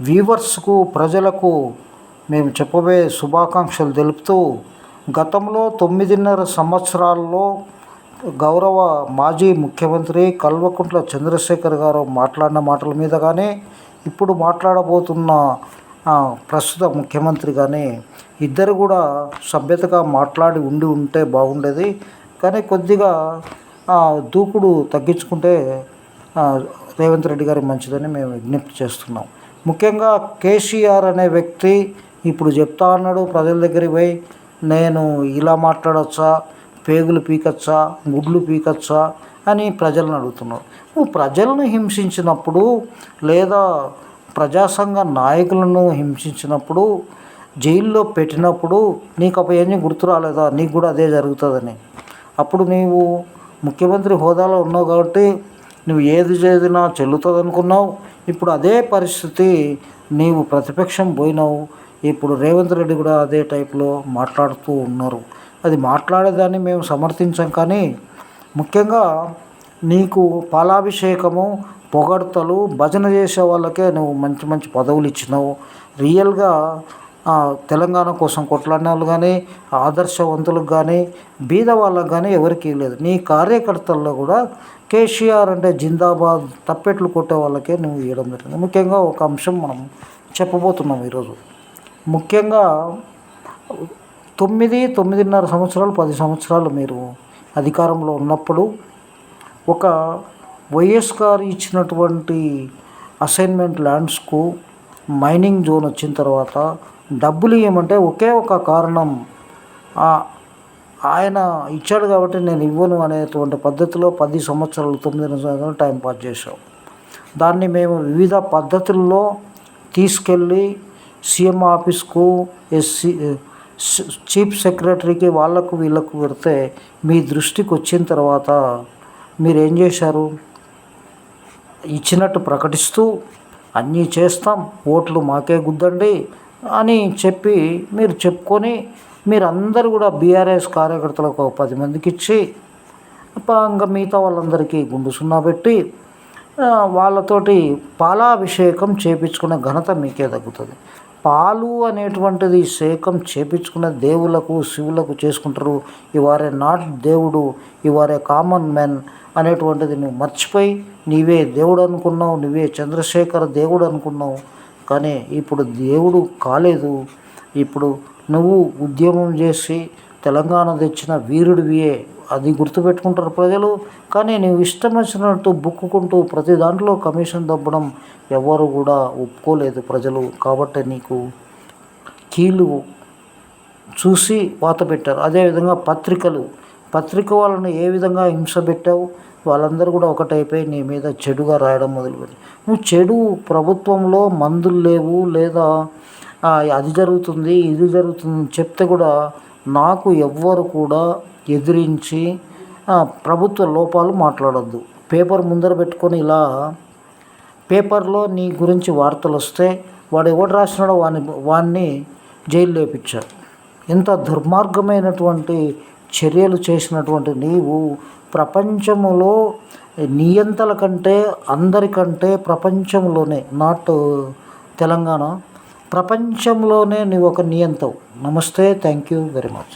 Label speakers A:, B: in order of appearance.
A: వీవర్స్కు ప్రజలకు మేము చెప్పబోయే శుభాకాంక్షలు తెలుపుతూ గతంలో తొమ్మిదిన్నర సంవత్సరాల్లో గౌరవ మాజీ ముఖ్యమంత్రి కల్వకుంట్ల చంద్రశేఖర్ గారు మాట్లాడిన మాటల మీద కానీ ఇప్పుడు మాట్లాడబోతున్న ప్రస్తుత ముఖ్యమంత్రి కానీ ఇద్దరు కూడా సభ్యతగా మాట్లాడి ఉండి ఉంటే బాగుండేది. కానీ కొద్దిగా దూకుడు తగ్గించుకుంటే రేవంత్ రెడ్డి గారి మంచిదని మేము విజ్ఞప్తి చేస్తున్నాం. ముఖ్యంగా కేసీఆర్ అనే వ్యక్తి ఇప్పుడు చెప్తా అన్నాడు ప్రజల దగ్గరికి పోయి నేను ఇలా మాట్లాడచ్చా? పేగులు పీకచ్చా? గుడ్లు పీకచ్చా? అని ప్రజలను అడుగుతున్నాడు నువ్వు ప్రజలను హింసించినప్పుడు లేదా ప్రజాసంఘ నాయకులను హింసించినప్పుడు జైల్లో పెట్టినప్పుడు నీకు అప్పుడు ఏమీ గుర్తు రాలేదా? నీకు కూడా అదే జరుగుతుందని. అప్పుడు నీవు ముఖ్యమంత్రి హోదాలో ఉన్నావు కాబట్టి నువ్వు ఏది చేదినా చెల్లుతుంది అనుకున్నావు ఇప్పుడు అదే పరిస్థితి నీవు ప్రతిపక్షం పోయినావు. ఇప్పుడు రేవంత్ రెడ్డి కూడా అదే టైప్లో మాట్లాడుతూ ఉన్నారు. అది మాట్లాడేదాన్ని మేము సమర్థించాం కానీ ముఖ్యంగా నీకు పాలాభిషేకము పొగడ్తలు భజన చేసే వాళ్ళకే నువ్వు మంచి మంచి పదవులు ఇచ్చినావు. రియల్గా తెలంగాణ కోసం కొట్లాడిన వాళ్ళు కానీ ఆదర్శవంతులకు కానీ బీద వాళ్ళకు కానీ ఎవరికి లేదు. నీ కార్యకర్తల్లో కూడా కేసీఆర్ అంటే జిందాబాద్ తప్పెట్లు కొట్టే వాళ్ళకే నువ్వు ఇవ్వడం జరిగింది. ముఖ్యంగా ఒక అంశం మనం చెప్పబోతున్నాం ఈరోజు. ముఖ్యంగా తొమ్మిది తొమ్మిదిన్నర సంవత్సరాలు పది సంవత్సరాలు మీరు అధికారంలో ఉన్నప్పుడు ఒక వైఎస్ గారు ఇచ్చినటువంటి అసైన్మెంట్ ల్యాండ్స్కు మైనింగ్ జోన్ వచ్చిన తర్వాత డబ్బులు ఇవ్వమంటే ఒకే ఒక కారణం ఆ- ఆయన ఇచ్చాడు కాబట్టి నేను ఇవ్వను అనేటువంటి పద్ధతిలో పది సంవత్సరాలు తొమ్మిది సంవత్సరాలు టైం పాస్ చేసాం దాన్ని మేము వివిధ పద్ధతుల్లో తీసుకెళ్ళి సీఎం ఆఫీస్కు ఎస్సీ చీఫ్ సెక్రటరీకి వాళ్ళకు వీళ్ళకు పెడితే మీ దృష్టికి వచ్చిన తర్వాత మీరు ఏం చేశారు? ఇచ్చినట్టు ప్రకటిస్తూ అన్నీ చేస్తాం ఓట్లు మాకే గుద్దండి అని చెప్పి మీరు చెప్పుకొని మీరందరూ కూడా బీఆర్ఎస్ కార్యకర్తలకు ఒక పది మందికి ఇచ్చి ప- ఇంకా మిగతా వాళ్ళందరికీ గుండు సున్నా పెట్టి వాళ్ళతోటి పాలాభిషేకం చేపించుకునే ఘనత మీకే తగ్గుతుంది పాలు అనేటువంటిది శేకం చేపించుకునే దేవులకు శివులకు చేసుకుంటారు. ఇవారే నాట్ దేవుడు ఇవారే కామన్ మెన్ అనేటువంటిది నువ్వు మర్చిపోయి నీవే దేవుడు అనుకున్నావు నువ్వే చంద్రశేఖర దేవుడు అనుకున్నావు. కానీ ఇప్పుడు దేవుడు కాలేదు. ఇప్పుడు నువ్వు ఉద్యమం చేసి తెలంగాణ తెచ్చిన వీరుడివియే అది గుర్తుపెట్టుకుంటారు ప్రజలు. కానీ నీవు ఇష్టం వచ్చినట్టు బుక్కుకుంటూ ప్రతి దాంట్లో కమిషన్ దబ్బడం ఎవరు కూడా ఒప్పుకోలేదు ప్రజలు. కాబట్టి నీకు కీలు చూసి వాత పెట్టారు. అదేవిధంగా పత్రికలు. పత్రిక వాళ్ళని ఏ విధంగా హింస పెట్టావు? వాళ్ళందరూ కూడా ఒకటైపోయి నీ మీద చెడుగా రాయడం మొదలుపెట్టి నువ్వు చెడు ప్రభుత్వంలో మందులు లేవు లేదా అది జరుగుతుంది ఇది జరుగుతుంది చెప్తే కూడా నాకు ఎవ్వరు కూడా ఎదిరించి ప్రభుత్వ లోపాలు మాట్లాడొద్దు. పేపర్ ముందర పెట్టుకొని ఇలా పేపర్లో నీ గురించి వార్తలు వస్తే వాడు ఎవడు రాసినాడో వాని వాడిని జైలు లేపించారు ఇంత దుర్మార్గమైనటువంటి చర్యలు చేసినటువంటి నీవు ప్రపంచములో నియంతల కంటే అందరికంటే ప్రపంచంలోనే నాట్ తెలంగాణ ప్రపంచంలోనే నీవు ఒక నియంతవు. నమస్తే థ్యాంక్ యూ వెరీ మచ్